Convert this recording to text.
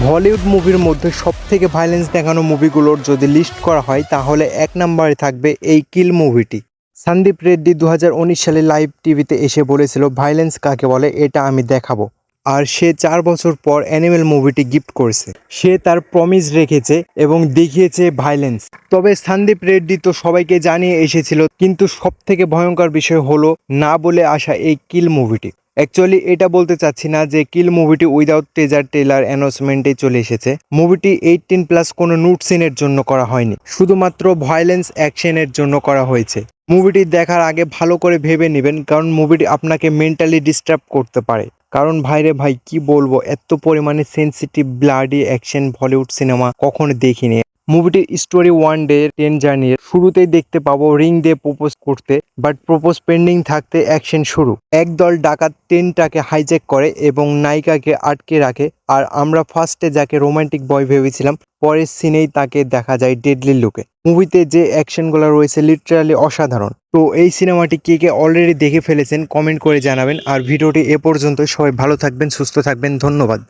বলিউড মুভির মধ্যে সব থেকে ভাইলেন্স দেখানো মুভিগুলোর যদি লিস্ট করা হয়, তাহলে এক নম্বরে থাকবে এই কিল মুভিটি সন্দীপ রেড্ডি দু হাজার উনিশ সালে লাইভ টিভিতে এসে বলেছিল ভাইলেন্স কাকে বলে, এটা আমি দেখাবো। আর সে চার বছর পর অ্যানিমেল মুভিটি গিফট করেছে। সে তার প্রমিস রেখেছে এবং দেখিয়েছে ভাইলেন্স তবে সন্দীপ রেড্ডি তো সবাইকে জানিয়ে এসেছিল, কিন্তু সব থেকে ভয়ঙ্কর বিষয় হলো, না বলে আসা এই কিল মুভিটি অ্যাকচুয়ালি এটা বলতে চাচ্ছি না যে কিল মুভিটি উইদাউট টেজার টেলার অ্যানাউন্সমেন্টে চলে এসেছে। মুভিটি এইটিন প্লাস কোনো নুট সিনের জন্য করা হয়নি। শুধুমাত্র ভায়োলেন্স অ্যাকশনের জন্য করা হয়েছে। মুভিটি দেখার আগে ভালো করে ভেবে নেবেন, কারণ মুভিটি আপনাকে মেন্টালি ডিস্টার্ব করতে পারে। কারণ ভাইরে ভাই, কি বলব, এত পরিমাণে sensitive bloody action Bollywood cinema কখনো দেখিনি। মুভিটির স্টোরি ওয়ান ডে টেন জার্নির শুরুতেই দেখতে পাবো রিং দিয়ে প্রপোজ করতে। বাট প্রপোজ পেন্ডিং থাকতে অ্যাকশন শুরু। একদল ডাকাত ট্রেনটাকে হাইজ্যাক করে এবং নায়িকাকে আটকে রাখে। আর আমরা ফার্স্টে যাকে রোমান্টিক বয় ভেবেছিলাম, পরের সিনেই তাকে দেখা যায় ডেডলি লুকে মুভিতে যে অ্যাকশনগুলো রয়েছে লিটারালি অসাধারণ। তো এই সিনেমাটি কে কে অলরেডি দেখে ফেলেছেন কমেন্ট করে জানাবেন। আর ভিডিওটি এ পর্যন্ত সবাই ভালো থাকবেন, সুস্থ থাকবেন, ধন্যবাদ।